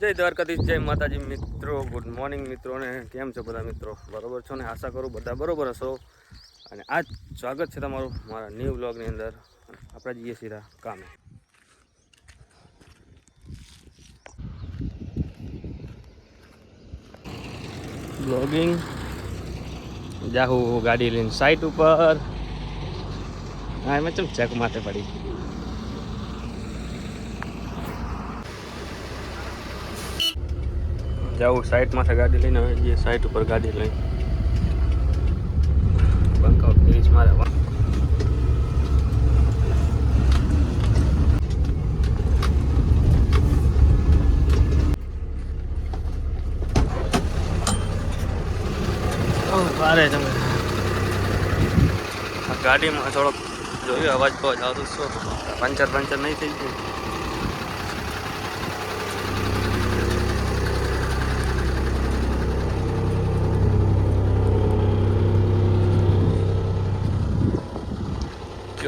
જય દ્વારકાધીશ, જય માતાજી મિત્રો ગુડ મોર્નિંગ મિત્રો ને કેમ છો બધા મિત્રો? બરોબર છો ને? આશા કરું બધા બરોબર હશો. અને આજ સ્વાગત છે તમારું મારા ન્યૂ બ્લોગની અંદર. આપણે જઈએ સીધા કામે. બ્લોગિંગ જાહુ ગાડી લઈને સાઈટ ઉપર. હા, એમાં ચમ ચેક માથે પડી. જાવું સાઈડ માથે ગાડી લઈને હવે જઈએ સાઈડ ઉપર ગાડી લઈ. બંકાઉટ ફિનિશ મારે ભારે તમે. ગાડીમાં થોડોક જોયું અવાજ બહુ જ આવતું શું પંચર પંચર નહીં થઈ ગયું.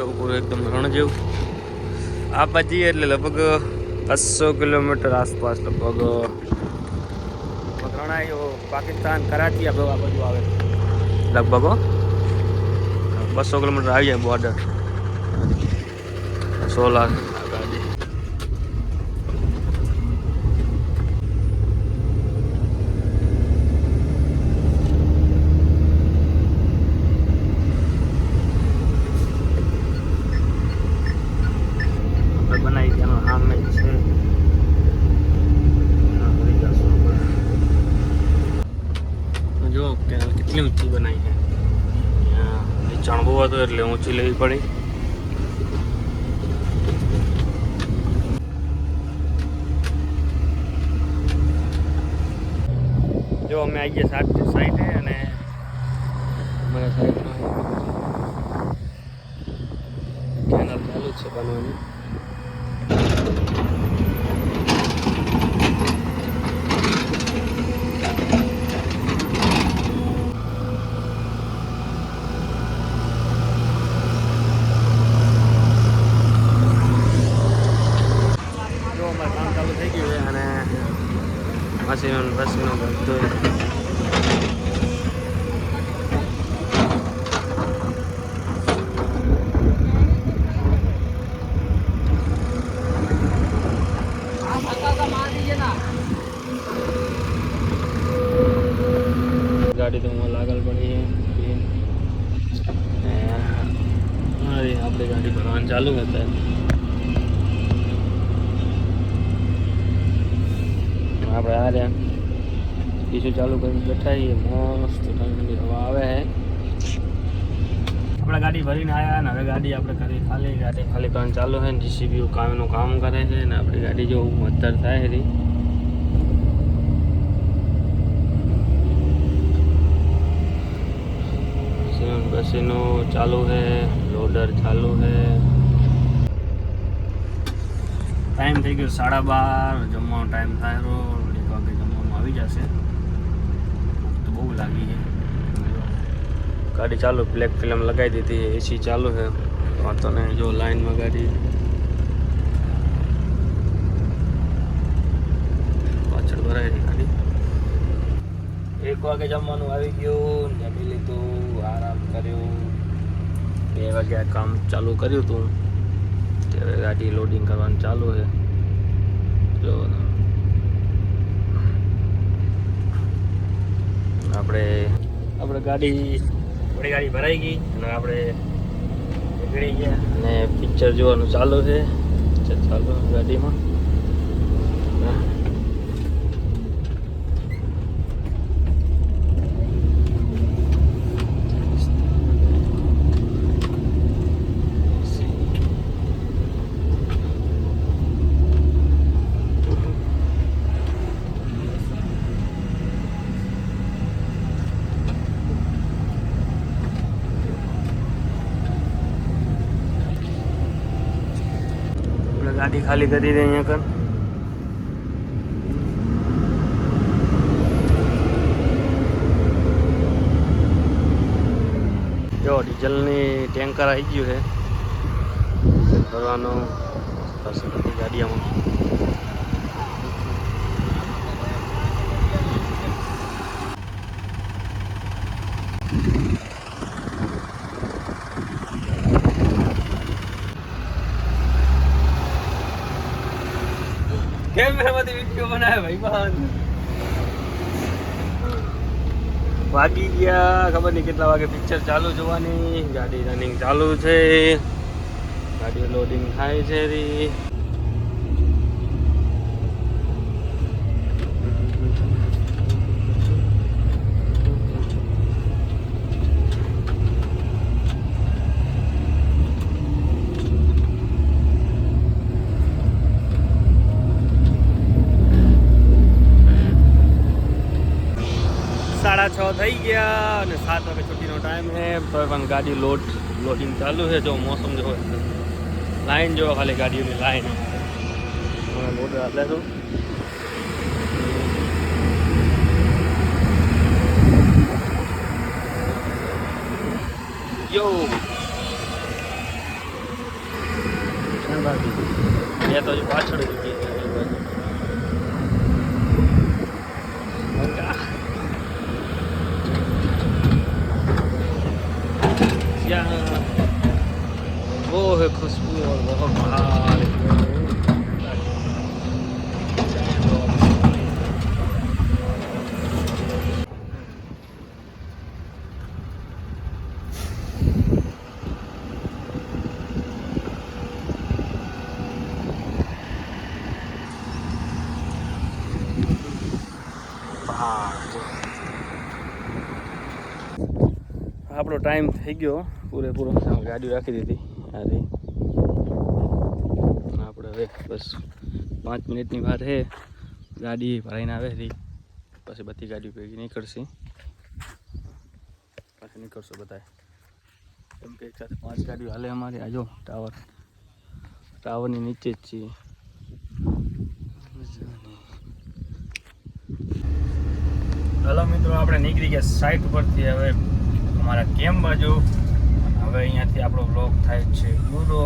કેવું પૂરું એકદમ રણ જેવું. આ પછી એટલે લગભગ બસો કિલોમીટર આસપાસ લગભગ રણાયો, પાકિસ્તાન, કરાચી આ બાજુ આવે. લગભગ બસો કિલોમીટર આવી જાય બોર્ડર સોલાર ગાડી આપણે જ છે. હા, ભરી જશું આપણે. જો કે કેટલી ઊંચી બનાવી છે. ત્યાં હતો એટલે ઊંચી લેવી પડી. જો અમે આવી ગયા સાત સાઈડે અને અમારા સાઈડમાં કેનલ ચાલુ છે બનવાની જો અમારે કામ ચાલુ થઈ ગયું છે અને મશીનો ને બસીનો બધું ગાડી તો હું લાગલ પડી છે ને અમારી આપણી ગાડી ભરવાનું ચાલુ હતા આપણે આ રહ્યા બીજું ચાલુ કરીને બેઠા છીએ. મસ્ત ઠંડી હવા આવે છે આપણે ગાડી ભરીને આવ્યા ને હવે ગાડી આપણે કરી ખાલી ગાડી ખાલી કરવાનું ચાલુ છે ને જીસીબી કામનું કામ કરે છે ને આપણી ગાડી જો મતદાર થાય રહી મશીનો ચાલુ છે લોડર ચાલુ છે. ટાઈમ થઈ ગયો સાડા બાર જમવાનો ટાઈમ થાય રો એક વાગે જમવામાં આવી જશે. તો બહુ લાગી છે ગાડી ચાલુ બ્લેક ફિલ્મ લગાવી દીધી એસી ચાલુ છે. વાંધો નહીં, જો લાઈનમાં ગાડી. પાછળ ભરાય ગાડી. એક વાગે જમવાનું આવી ગયું, જમી લીધું, આરામ કર્યો. બે વાગે કામ ચાલુ કર્યું હતું. ત્યારે ગાડી લોડિંગ કરવાનું ચાલુ છે. જો આપણે આપણે ગાડી આપણી ગાડી ભરાઈ ગઈ અને આપણે નીકળી ગયા. અને પિક્ચર જોવાનું ચાલુ છે. પિક્ચર ચાલુ ગાડીમાં. ગાડી ખાલી કરી દે અહીંયા કર. જો ડીઝલની ટેન્કર આવી ગયું છે. ભરવાનો પાસે કેમેરામાંથી વીડિયો બનાવે ભાઈ? બહાર વાગી ગયા. ખબર નહીં કેટલા વાગે પિક્ચર ચાલુ જોવાની. ગાડી રનિંગ ચાલુ છે. ગાડી લોડિંગ થાય છે રી સાડા છ થઈ ગયા અને સાત વાગે છુટ્ટીનો ટાઈમ છે તો પણ ગાડી લોડ લોડિંગ ચાલુ છે જો મોસમ જો લાઈન જો ખાલી ગાડીઓની લાઈન લોડ એટલે શું યો એ તો પાછળ જ ઊભી છે એ બાજુ. મંગા. यहाँ वो है खुशबू और बहुत बहार આપણો ટાઈમ થઈ ગયો પૂરેપૂરો ગાડી રાખી દીધી. આ રહી આપણે હવે બસ પાંચ મિનિટની વાત છે ગાડી ભરાઈને આવે રહી પછી બધી ગાડીઓ ભેગી નીકળશે. પછી નીકળશું બધા કેમ કે એક સાથે પાંચ ગાડીઓ હાલે અમારી. આજો ટાવર. ટાવરની નીચે જ છીએ. હલો મિત્રો, આપણે નીકળી ગયા સાઈટ પરથી હવે અમારા કેમ બાજુ? હવે અહીંયાથી આપણો બ્લોગ થાય છે પૂરો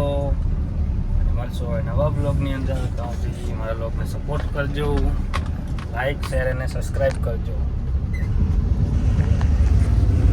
મળશો હવે નવા બ્લોગની અંદર. તો હજી મારા બ્લોગને સપોર્ટ કરજો. લાઈક શેર અને સબસ્ક્રાઈબ કરજો.